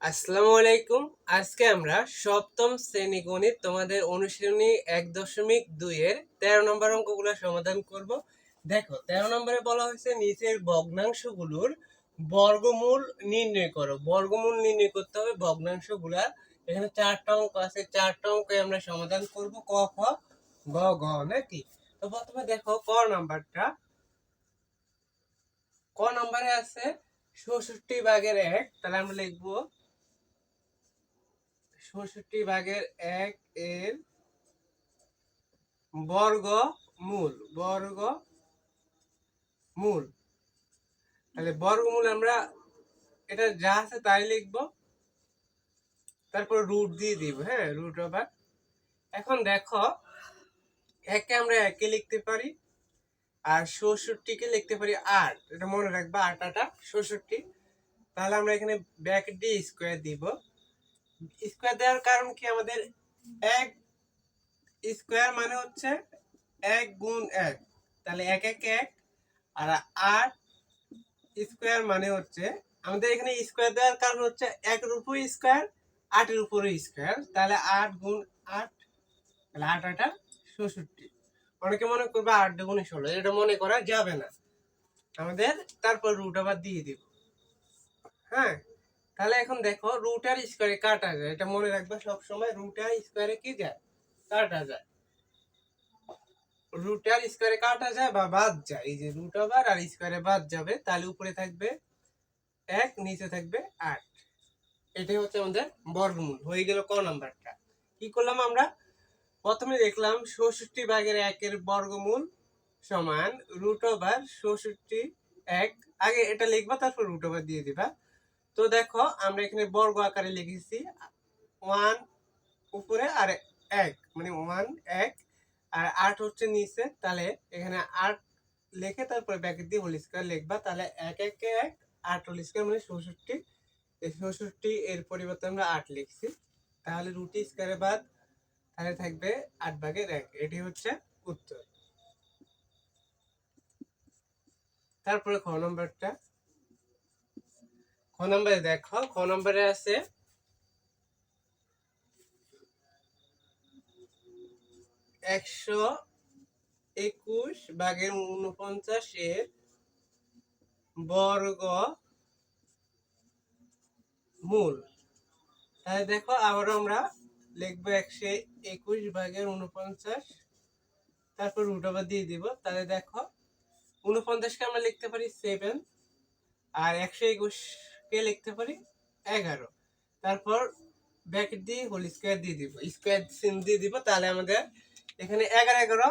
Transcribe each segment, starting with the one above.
আসসালামু আলাইকুম। আজকে আমরা সপ্তম শ্রেণি গণিত তোমাদের অনুশীলনী এক দশমিক দুই এর তেরো নম্বর অঙ্কগুলো সমাধান করব। দেখো, তেরো নম্বরে বলা হয়েছে নিচের ভগ্নাংশগুলোর বর্গমূল নির্ণয় করো। বর্গমূল নির্ণয় করতে হবে ভগ্নাংশগুলা। এখানে চারটা অঙ্ক আছে, চারটা অঙ্কে আমরা সমাধান করব ক, খ, গ ঘ নাকি? তো প্রথমে দেখো ক নাম্বারটা। ক নাম্বারে আছে ষষট্টি ভাগের এক, তাহলে আমরা লিখব ষষট্টি ভাগের এক এর বর্গ মূল বর্গ মূল তাহলে বর্গমূল আমরা এটা যা আছে তাই লিখব। তারপর রুট দিয়ে দিব হ্যাঁ রুট ওভার এখন দেখো, একে আমরা একে লিখতে পারি, আর ষষট্টিকে লিখতে পারি আট। এটা মনে রাখবা আট আটা ষষট্টি তাহলে আমরা এখানে ব্যাক দিয়ে স্কোয়ার দিব। স্কোয়ার দেওয়ার কারণ কি আমাদের? এক স্কোয়ার মানে হচ্ছে এক গুণ এক। তাহলে এক এক এক। আর আট স্কোয়ার মানে হচ্ছে আমাদের এখানে স্কোয়ার দেওয়ার কারণ হচ্ছে একের উপর স্কোয়ার, আটের উপরে স্কোয়ার। তাহলে আট গুণ আট, তাহলে আট আটা ষষট্টি অনেকে মনে করবে আট দুগুণে ষোলো, এটা মনে করা যাবে না। আমাদের তারপর রুট আবার দিয়ে দিব। হ্যাঁ? তাহলে এখন দেখো রুট আর স্কোয়ারে কাটা যায়। এটা মনে রাখবে সব সময় রুট আর স্কোয়ারে কি যায়? কাটা যায়। রুট আর স্কোয়ারে কাটা যায় বা বাদ যায়। এই যে রুট ওভার আর স্কোয়ারে বাদ যাবে, তাহলে উপরে থাকবে এক, নিচে থাকবে আট। এটাই হচ্ছে আমাদের বর্গমূল। হয়ে গেল ক নাম্বারটা। কি করলাম আমরা? প্রথমে দেখলাম ষষট্টি ভাগের একের বর্গমূল সমান রুট ওভার ষষট্টি এক। আগে এটা লিখবা, তারপর রুট ওভার দিয়ে দিবা। তো দেখো, আমরা এখানে বর্গ আকারে লিখেছি। ওয়ান উপরে আর এক মানে ওয়ান, এক আর আট হচ্ছে নিচে। তাহলে এখানে আট লিখে তারপরে ব্যাকেট দিয়ে হোল স্কোয়ার লিখবা। তাহলে এক এক এক, আট হোল স্কোয়ার মানে ষষট্টি এই ষষট্টি এর পরিবর্তে আমরা আট লিখছি। তাহলে রুটি স্কোয়ারে বাদ, তাহলে থাকবে আট ভাগের এক। এটি হচ্ছে উত্তর। তারপরে খ নম্বরটা। নম্বরে দেখো খ নম্বরে আছে। একশো একুশ ভাগের উনপঞ্চাশ এর বর্গ মূল। তাহলে দেখো আবার আমরা লিখব একশো একুশ ভাগের উনপঞ্চাশ। তারপর রুট আবার দিয়ে দিব। তাহলে দেখো, উনপঞ্চাশকে আমরা লিখতে পারি সেভেন আর একশো একুশ একুশকে লিখতে পারি? এগারো। তারপর ব্র্যাকেট দিয়ে হোল স্কোয়ার দিয়ে দিব। স্কোয়ার সিম দিয়ে দিব, তাহলে আমাদের এখানে এগারো এগারো,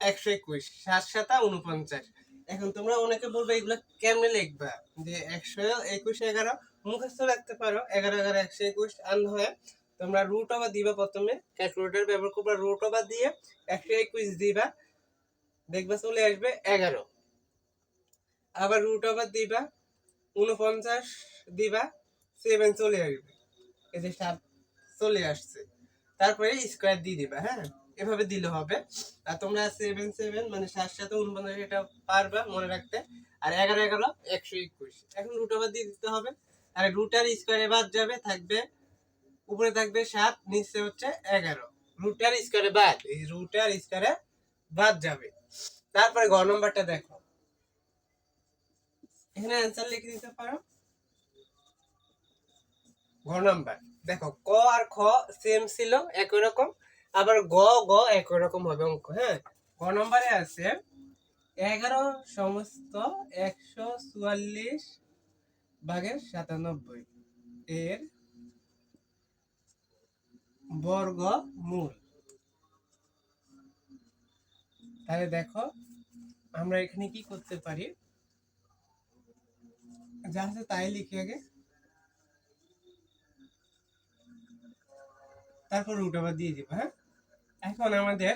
একশো একুশ, সাত সাতা উনপঞ্চাশ এখন তোমরা অনেকে বলবে, এগুলো কেমনে লিখবা? যে একশো একুশ এগারো, মুখস্থ রাখতে পারো, এগারো এগারো, একশো একুশ আন হয়। তোমরা রুট ওভার দিবা প্রথমে ক্যালকুলেটর ব্যবহার করবা রুট ওভার দিয়ে একশো একুশ দিবা। দেখবা চলে আসবে এগারো। আবার রুট ওভার দিবা উনপঞ্চাশ দিবা সেভেন চলে আসবে। এই যে সাত চলে আসছে। তারপরে স্কোয়ার দিয়ে দিবা হ্যাঁ? এভাবে দিলে হবে। আর তোমরা সেভেন সেভেন মানে সাত সাথে উনপঞ্চাশ এটা পারবা মনে রাখতে। আর এগারো এগারো, একশো একুশ। এখন রুট ওভার দিয়ে দিতে হবে। আর রুট আর স্কোয়ারে বাদ যাবে, থাকবে, উপরে থাকবে সাত, নিচে হচ্ছে এগারো। রুট আর স্কোয়ারে বাদ, এই রুট আর স্কোয়ারে বাদ যাবে। তারপরে ঘ নম্বরটা দেখো। এখানে অ্যান্সার লিখে দিতে পারো? ঘ নাম্বার। দেখো ক আর খ সেম ছিল একই রকম আবার গ গ একই রকম হবে অঙ্ক হ্যাঁ? গ নম্বরে আছে এগারো সমস্ত একশো চুয়াল্লিশ ভাগের সাতানব্বই। এর বর্গ মূল। তাহলে দেখো আমরা এখানে কি করতে পারি? যা আছে তাই লিখে আগে তারপর রুট আবার দিয়ে দিব হ্যাঁ এখন আমাদের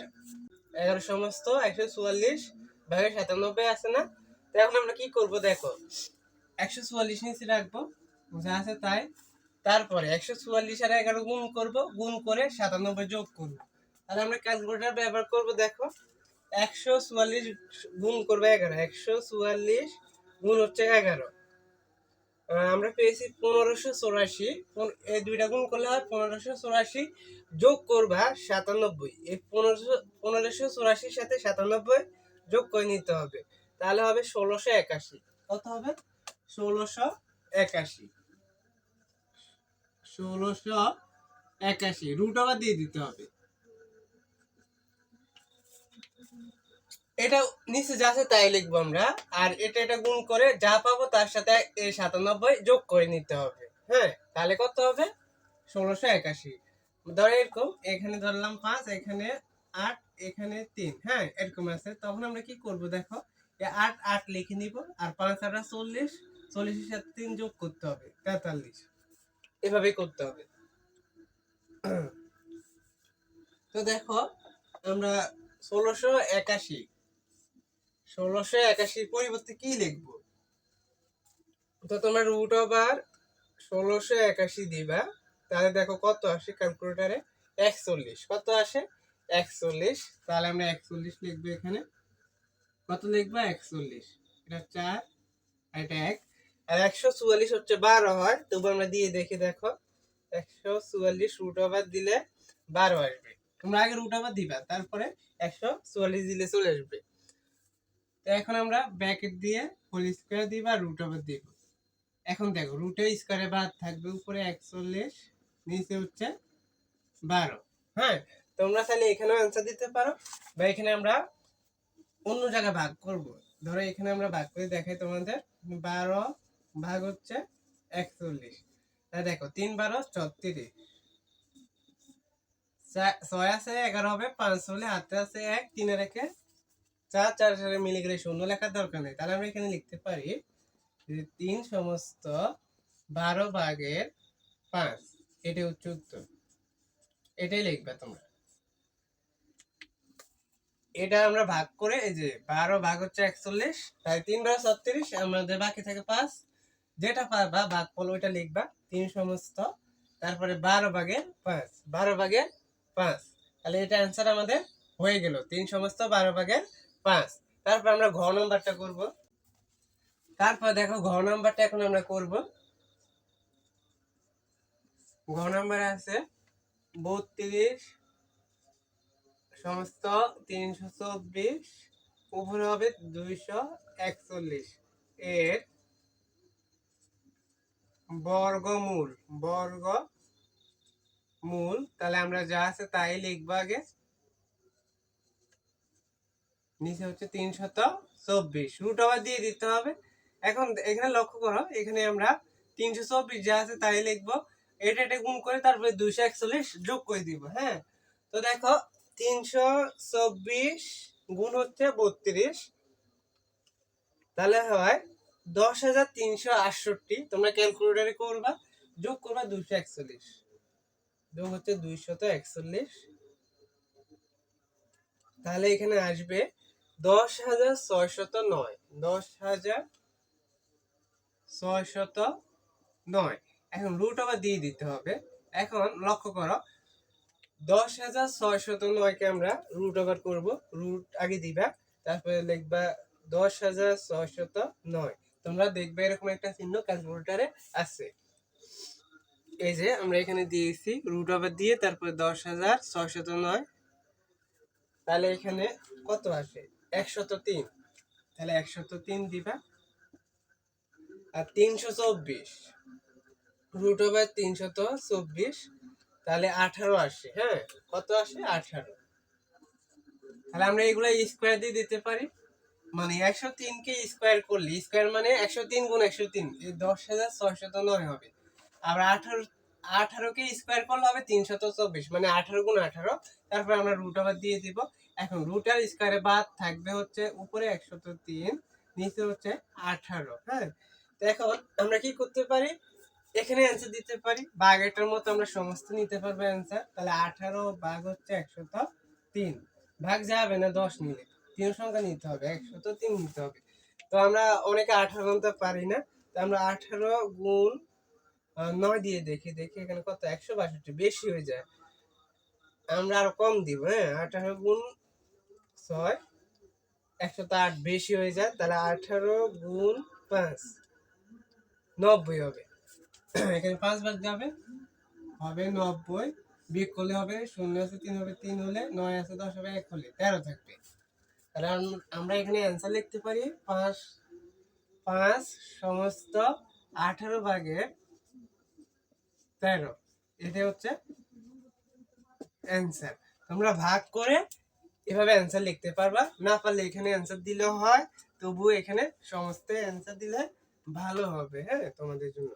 এগারো সমস্ত একশো চুয়াল্লিশ, ভাগের সাতানব্বই আছে না? তো এখন আমরা কি করব দেখো? একশো চুয়াল্লিশ নিচে রাখব, যা আছে তাই। তারপরে একশো চুয়াল্লিশ আর এগারো গুণ করব, গুণ করে সাতানব্বই যোগ করব। তাহলে আমরা ক্যালকুলেটার ব্যবহার করব দেখো। একশো চুয়াল্লিশ গুণ করবে এগারো, একশো চুয়াল্লিশ গুণ হচ্ছে এগারো। আমরা পেয়েছি পনেরোশো চৌরাশি। এই দুইটা গুণ করলে হয় পনেরোশো চৌরাশি যোগ করবা সাতানব্বই। এই পনেরোশো পনেরোশো চৌরাশির সাথে সাতানব্বই যোগ করে নিতে হবে। তাহলে হবে ষোলোশো একাশি। কত হবে? ষোলোশো একাশি। ষোলোশো একাশি। রুট আবার দিয়ে দিতে হবে। এটা নিচে যা আছে তাই লিখব আমরা। আর এটা এটা গুণ করে যা পাবো তার সাথে এই সাতানব্বই যোগ করে নিতে হবে। হ্যাঁ তাহলে কত হবে? ষোলোশো একাশি। ধরো এরকম, এখানে ধরলাম পাঁচ, এখানে আট, এখানে তিন। হ্যাঁ এরকম আছে। তখন আমরা কি করব দেখো? আট আট লিখে নিব, আর পাঁচ আটা চল্লিশ, চল্লিশের সাথে তিন যোগ করতে হবে, তেতাল্লিশ। এভাবে করতে হবে। তো দেখো, আমরা ষোলোশো একাশি ষোলোশো একাশির পরিবর্তে কি লিখব? তো তোমরা রুট ওভার ষোলোশো একাশি দিবা। তাহলে দেখো কত আসে ক্যালকুলেটারে একচল্লিশ। কত আসে? একচল্লিশ। তাহলে আমরা একচল্লিশ লিখব এখানে। কত লিখব? একচল্লিশ। এটা চার, আর এটা এক। আর একশো চুয়াল্লিশ হচ্ছে বারো হয়। তবু আমরা দিয়ে দেখি, দেখো। একশো চুয়াল্লিশ রুট ওভার দিলে বারো আসবে। তোমরা আগে রুট ওভার দিবা, তারপরে একশো চুয়াল্লিশ দিলে চলে আসবে। এখন আমরা ব্র্যাকেট দিয়ে হোল স্কোয়ার দিব আর রুট ওভার দিব এখন দেখো, রুটে স্কোয়ারে বাদ থাকবে উপরে একচল্লিশ, নিচে হচ্ছে বারো। হ্যাঁ তোমরা চাইলে এখানেও অ্যান্সার দিতে পারো বা এখানে আমরা অন্য জায়গায় ভাগ করব। ধরো এখানে আমরা ভাগ করে দেখাই তোমাদের, বারো ভাগ হচ্ছে একচল্লিশ। তা দেখো, তিন বারো ছত্রিশ। ছয় আছে, এগারো হবে, পাঁচ হলে হাতে আছে, এক তিনে রেখে চার চার সাথে মিলে গেলে শূন্য লেখার দরকার নেই। তাহলে আমরা এখানে লিখতে পারি যে তিন সমস্ত বারো ভাগের পাঁচ, এটাই হচ্ছে উত্তর। এটাই লিখবে তোমরা। এটা আমরা ভাগ করে এই যে বারো ভাগ হচ্ছে একচল্লিশ, তাই তিন বারো ছত্রিশ, আমাদের বাকি থাকে পাঁচ। যেটা পারবা ভাগ ফল ওইটা লিখবা। তিন সমস্ত, তারপরে বারো ভাগের পাঁচ, বারো ভাগের পাঁচ। তাহলে এটা অ্যান্সার আমাদের হয়ে গেল। তিন সমস্ত, বারো ভাগের পাঁচ। তারপর আমরা ঘ নাম্বারটা করব। তারপর দেখো, ঘ নাম্বারটা এখন আমরা করব। ঘ নাম্বার আছে বত্রিশ সমস্ত তিনশো চব্বিশ, উপরে হবে দুইশো একচল্লিশ। এর বর্গমূল বর্গ মূল তাহলে আমরা যা আছে তাই লিখব আগে। নিচে হচ্ছে তিনশত চব্বিশ। রুট আবার দিয়ে দিতে হবে। এখন এখানে লক্ষ্য করো, এখানে আমরা তিনশো চব্বিশ যা আছে তাই লিখব। এটা এটা গুণ করে তারপরে দুইশো একচল্লিশ যোগ করে দিব হ্যাঁ? তো দেখো, তিনশো চব্বিশ গুণ হচ্ছে বত্রিশ। তাহলে হয় দশ হাজার তিনশো আটষট্টি। তোমরা ক্যালকুলেটারে করবা, যোগ করবা দুইশো একচল্লিশ। যোগ হচ্ছে দুইশত একচল্লিশ। তাহলে এখানে আসবে দশ হাজার ছয়শত নয়। দশ হাজার ছয়শত নয়। এখন রুট আবার দিয়ে দিতে হবে। এখন লক্ষ্য করো, দশ হাজার ছয়শত নয়কে আমরা রুট ওভার করব। রুট আগে দিবা, তারপরে লিখবা দশ হাজার ছয়শত নয়। তোমরা দেখবে এরকম একটা চিহ্ন ক্যালকুলেটারে আছে। এই যে আমরা এখানে দিয়েছি রুট ওভার দিয়ে, তারপরে দশ হাজার ছয়শত নয়। তাহলে এখানে কত আসে? একশত তিন। তাহলে একশত তিন দিবা। আর তিনশো চব্বিশ। রুট ওভার তিনশত চব্বিশ। তাহলে আঠারো আসে হ্যাঁ কত আসে? আঠারো। তাহলে আমরা এগুলো স্কোয়ার দিয়ে দিতে পারি। মানে একশো তিনকে স্কোয়ার করলে স্কোয়ার মানে একশো তিন গুণ একশো তিন। দশ হাজার ছয়শত নয় হবে। আবার আঠারো, আঠারোকে স্কোয়ার করলে হবে তিনশত চব্বিশ। মানে আঠারো গুণ আঠারো। তারপর আমরা রুট আবার দিয়ে দিব। এখন রুটার স্কোয়ারে বাদ থাকবে হচ্ছে উপরে একশো একশত তিন, নিচে হচ্ছে আঠারো হ্যাঁ? তো এখন আমরা কি করতে পারি? এখানে অ্যান্সার দিতে পারি। বাঘ এটার মতো আমরা সমস্ত নিতে পারব অ্যান্সার তাহলে আঠারো বাঘ হচ্ছে একশত তিন। ভাগ যাবে না, দশ নিলে। তিন সংখ্যা নিতে হবে, একশত তিন নিতে হবে। তো আমরা অনেকে আঠারো গুনতে পারি না। তো আমরা আঠারো গুণ নয় দিয়ে দেখি দেখি এখানে কত, একশো বাষট্টি, বেশি হয়ে যায়। আমরা আরও কম দিব হ্যাঁ? আঠারো গুণ ছয়। একশো তো আট বেশি হয়ে যায়, তাহলে আঠারো গুণ পাঁচ। নব্বই হবে। এখানে পাঁচ ভাগ যাবে হবে। নব্বই। বিয়োগ করলে হবে শূন্য আছে, তিন হবে তিন হলে নয় আছে, দশ হবে এক হলে, তেরো থাকবে। তাহলে আমরা এখানে অ্যান্সার লিখতে পারি পাঁচ পাঁচ সমস্ত আঠারো ভাগে তেরো। এটা হচ্ছে অ্যান্সার তোমরা ভাগ করে এভাবে অ্যান্সার লিখতে পারবা। না পারলে এখানে অ্যান্সার দিলেও হয়, তবুও এখানে সমস্ত অ্যান্সার দিলে ভালো হবে হ্যাঁ তোমাদের জন্য।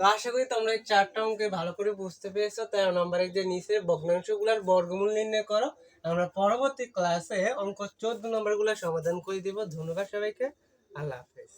তো আশা করি তোমরা এই চারটা অঙ্কে ভালো করে বুঝতে পেরেছ। তেরো নম্বরের যে নিচে ভগ্নাংশগুলোর বর্গমূল নির্ণয় করো, আমরা পরবর্তী ক্লাসে অঙ্ক চোদ্দ নম্বরগুলো সমাধান করে দিব। ধন্যবাদ সবাইকে। আল্লাহ হাফেজ।